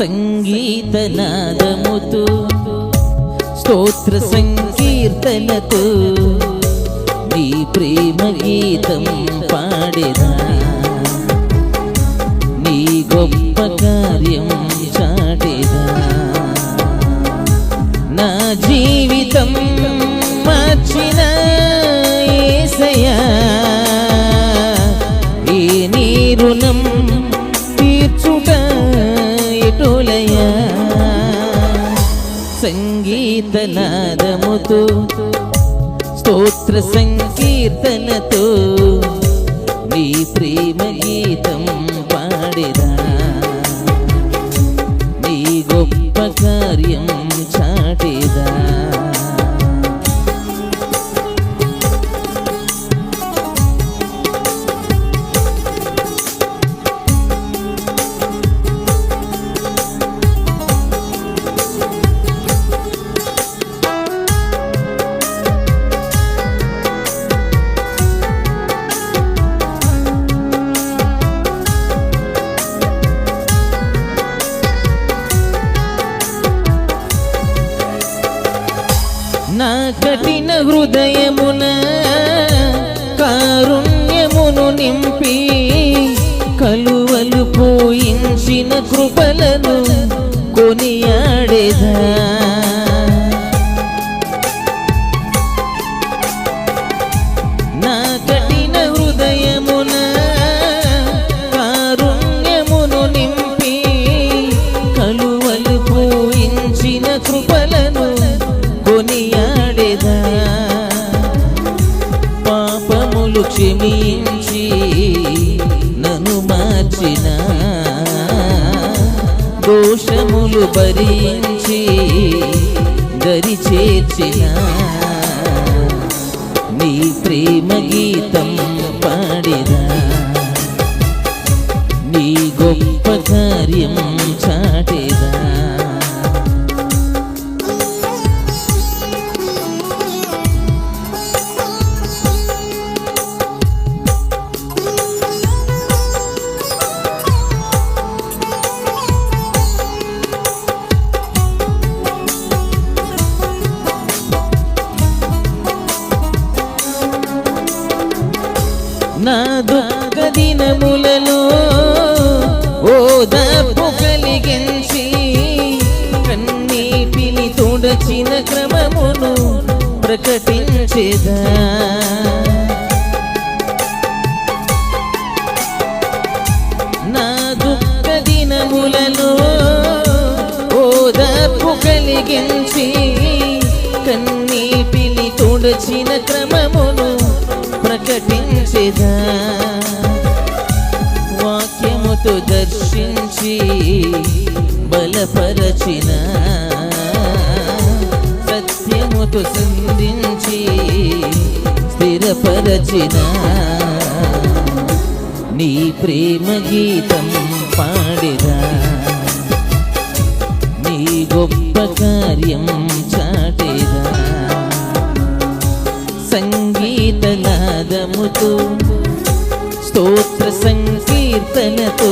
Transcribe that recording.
సంగీతనాదముతో స్తోత్ర సంకీర్తనతో నీ ప్రేమ గీతం పాడేదా సంగీతనాదముతో స్తోత్ర సంకీర్తనతో నీ ప్రేమ గీతం పాడిరా నీ గొప్పగా నా కఠిన హృదయమున కారుణ్యమును నింపి కలువలు పోయించిన కృపలను కొనియాడేదా? మించి క్షమించి నన్ను మార్చిన. దోషములు భరించి దరి చేర్చిన. నీ ప్రేమ గీతం పాడిన. నీ గొప్ప కార్యం నా దుఃఖ దినములలో ఓదార్పు కలిగించి కన్నీటిని తుడచిన క్రమమును ప్రకటించేదా? నా దుఃఖ దినములలో ఓదార్పు కలిగించి కన్నీటిని తుడచిన క్రమమును ప్రకటించేదా? వాక్యముతో దర్శించి బలపరచిన? సత్యముతో సంధించి స్థిరపరచిన? నీ ప్రేమ గీతం పాడిరా? నీ గొప్ప కార్యం స్తోత్ర సంకీర్తనతో